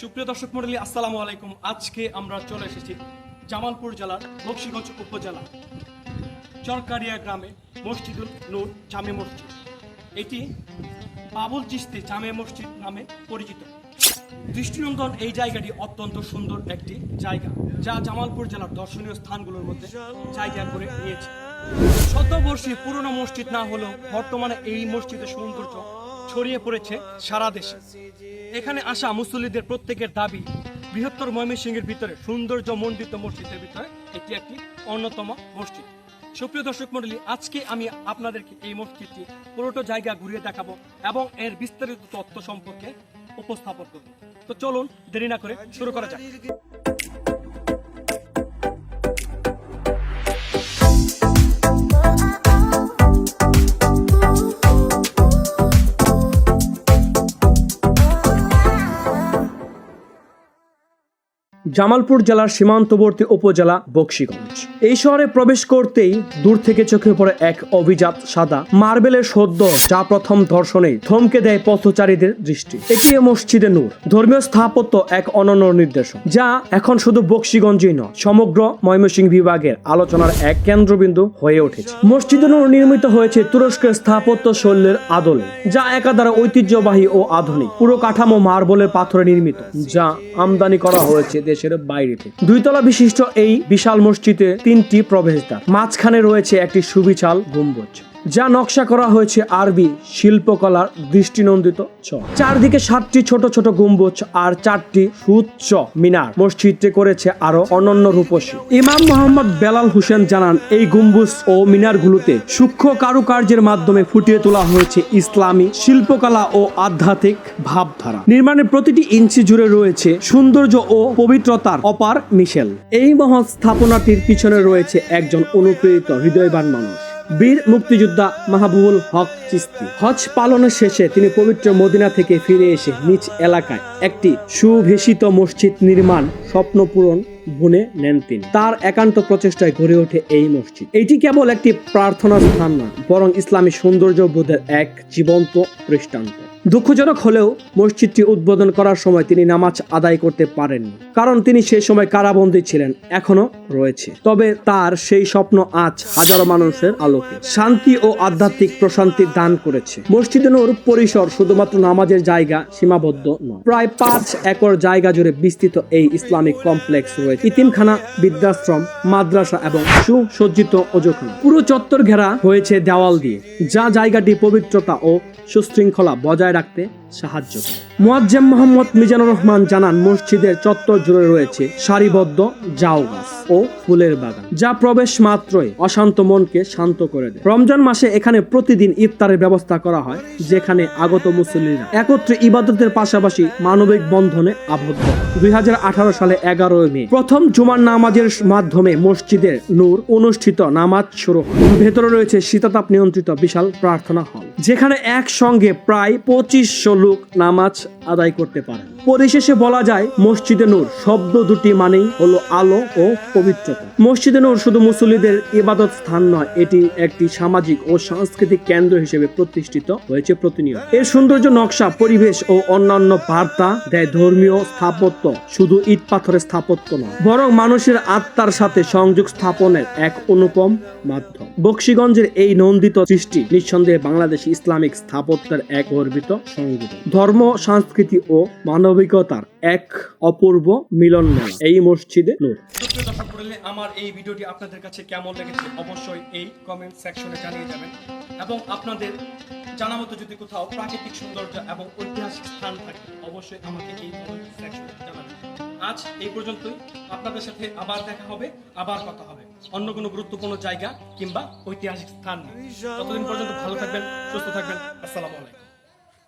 সুপ্রিয় দর্শক মন্ডলী আসসালামু আলাইকুম। আজকে আমরা চলে এসেছি জামালপুর জেলার বক্সিগঞ্জ উপজেলা চরকারিয়া গ্রামে মসজিদুল নূর জামে মসজিদ। এটি বাবুল চিস্তি জামে মসজিদ নামে পরিচিত। দৃষ্টিনন্দন এই জায়গাটি অত্যন্ত সুন্দর একটি জায়গা, যা জামালপুর জেলার দর্শনীয় স্থানগুলোর মধ্যে জায়গা করে নিয়েছে। শতবর্ষী পুরনো মসজিদ না হলেও বর্তমানে এই মসজিদের সৌন্দর্য ছড়িয়ে পড়েছে সারা দেশে। এখানে আসা মুসল্লিদের প্রত্যেকের দাবি, বৃহত্তর ময়মনসিংহের ভিতরে সৌন্দর্য মণ্ডিত মসজিদের ভিতরে এটি একটি অন্যতম মসজিদ। সুপ্রিয় দর্শক মণ্ডলী, আজকে আমি আপনাদেরকে এই মসজিদটি পুরোটো জায়গা ঘুরিয়ে দেখাবো এবং এর বিস্তারিত তথ্য সম্পর্কে উপস্থাপন করব। তো চলুন দেরি না করে শুরু করা যাক। জামালপুর জেলার সীমান্তবর্তী উপজেলা বক্সিগঞ্জ। এই শহরে প্রবেশ করতেই দূর থেকে চোখে পড়ে এক অভিজাত সাদা মার্বেলের সদ্য যা প্রথম দর্শনে থমকে দেয় পথচারীদের দৃষ্টি। এটি মসজিদে নূর, ধর্মীয় স্থাপত্য এক অনন্য নির্দেশন যা এখন শুধু বক্সিগঞ্জই নয়, সমগ্র ময়মনসিংহ বিভাগের আলোচনার এক কেন্দ্রবিন্দু হয়ে উঠেছে। মসজিদে নূর নির্মিত হয়েছে তুরস্কের স্থাপত্য শৈলীর আদলে, যা একাধারে ঐতিহ্যবাহী ও আধুনিক। পুরো কাঠামো মার্বেলের পাথরে নির্মিত, যা আমদানি করা হয়েছে দেশের বাইরে থেকে। দুইতলা বিশিষ্ট এই বিশাল মসজিদে তিনটি প্রবেশদ্বার। মাঝখানে রয়েছে একটি সুবিশাল গম্বুজ। যা নকশা করা হয়েছে আরবি শিল্পকলার দৃষ্টিনন্দিত ছ চারদিকে সাতটি ছোট ছোট গম্বুজ আর চারটি সুউচ্চ মিনার। মসজিদটি করেছে আরও অনন্য রূপসী। ইমাম মোহাম্মদ বেলাল হোসেন জানান, এই গম্বুজ ও মিনারগুলোতে সূক্ষ্ম কারুকার্যের মাধ্যমে ফুটিয়ে তোলা হয়েছে ইসলামী শিল্পকলা ও আধ্যাত্মিক ভাবধারা। নির্মাণের প্রতিটি ইঞ্চি জুড়ে রয়েছে সৌন্দর্য ও পবিত্রতার অপার মিশেল। এই মহৎ স্থাপনাটির পিছনে রয়েছে একজন অনুপ্রেরিত হৃদয়বান মানুষ। বীর মুক্তিযোদ্ধা মাহবুবুল হক চিস্তি। হজ পালনের শেষে তিনি পবিত্র মদিনা থেকে ফিরে এসে নিজ এলাকায় একটি সুভেষিত মসজিদ নির্মাণ স্বপ্ন পূরণ বুনে নেন তিনি। তার একান্ত প্রচেষ্টায় গড়ে ওঠে এই মসজিদ। এটি কেবল একটি প্রার্থনা স্থান নয়, বরং ইসলামী সৌন্দর্য বোধের এক জীবন্ত দৃষ্টান্ত। দুঃখজনক হলেও মসজিদটি উদ্বোধন করার সময় তিনি নামাজ আদায় করতে পারেননি, কারণ তিনি সেই সময় কারাবন্দী ছিলেন এখনও রয়েছে। তবে তার সেই স্বপ্ন আজ হাজারো মানুষের আলোকে। শান্তি ও আধ্যাত্মিক প্রশান্তি দান করেছে। মসজিদ নূর পরিসর শুধুমাত্র নামাজের জায়গা সীমাবদ্ধ নয়। প্রায় পাঁচ একর জায়গা জুড়ে বিস্তৃত এই ইসলামিক কমপ্লেক্স রয়েছে। ইতিমখানা, বৃদ্ধাশ্রম, মাদ্রাসা এবং সুসজ্জিত অজুখানা। পুরো চত্বর ঘেরা হয়েছে দেওয়াল দিয়ে। যা জায়গাটি পবিত্রতা ও সুশৃঙ্খলা বজায় রাখতে সাহায্য করে। মুয়াজ্জেম মোহাম্মদ মিজানুর রহমান জানান, মসজিদের চত্বর জুড়ে রয়েছে সারিবদ্ধ গাছ ও ফুলের বাগান, যা প্রবেশ মাত্রই অশান্ত মনকে শান্ত করে দেয়। রমজান মাসে এখানে প্রতিদিন ইফতারের ব্যবস্থা করা হয়, যেখানে আগত মুসল্লিরা একত্রে ইবাদতের পাশাপাশি মানবিক বন্ধনে আবদ্ধ। দুই হাজার আঠারো সালে এগারোই মে, প্রথম জুমার নামাজের মাধ্যমে মসজিদের নূর অনুষ্ঠিত নামাজ শুরু হয়। ভেতরে রয়েছে শীতাতাপ নিয়ন্ত্রিত বিশাল প্রার্থনা হল, যেখানে একসঙ্গে প্রায় পঁচিশশো লোক নামাজ আদায় করতে পারেন। পরিশেষে বলা যায়, মসজিদে নূর শব্দ দুটি মানেই হলো আলো ও পবিত্রতা। মসজিদে নূর শুধু মুসল্লিদের ইবাদত স্থান নয়, এটি একটি সামাজিক ও সাংস্কৃতিক কেন্দ্র হিসেবে প্রতিষ্ঠিত হয়েছে প্রতিনিয়ত। এর সৌন্দর্য, নকশা, পরিবেশ ও অন্যান্য বার্তা দেয় ধর্মীয় স্থাপত্য, শুধু ইট পাথরের স্থাপত্য নয়, বরং মানুষের আত্মার সাথে সংযোগ স্থাপনের এক অনুপম মাধ্যম। বক্সিগঞ্জের এই নন্দিত সৃষ্টি নিঃসন্দেহে বাংলাদেশ ইসলামিক স্থাপত্যের এক গর্বিত সংযোজন ধর্ম, সংস্কৃতি ও মানবিকতার এক অপূর্ব মিলন মেলা। এই মসজিদে নূর। দর্শক আমার এই ভিডিওটি আপনাদের কাছে কেমন লেগেছে অবশ্যই এই কমেন্ট সেকশনে জানিয়ে যাবেন এবং আপনাদের জানা মতো যদি কোথাও প্রাকৃতিক সৌন্দর্য এবং ঐতিহাসিক স্থান থাকে, অবশ্যই আমাকে এই কমেন্ট সেকশনে জানাবেন। আজ এই পর্যন্তই। আপনাদের সাথে আবার দেখা হবে, আবার কথা হবে। অন্য কোনো গুরুত্বপূর্ণ জায়গা কিংবা ঐতিহাসিক স্থান নিয়ে। ততদিন পর্যন্ত ভালো থাকবেন, সুস্থ থাকবেন। আসসালামু আলাইকুম।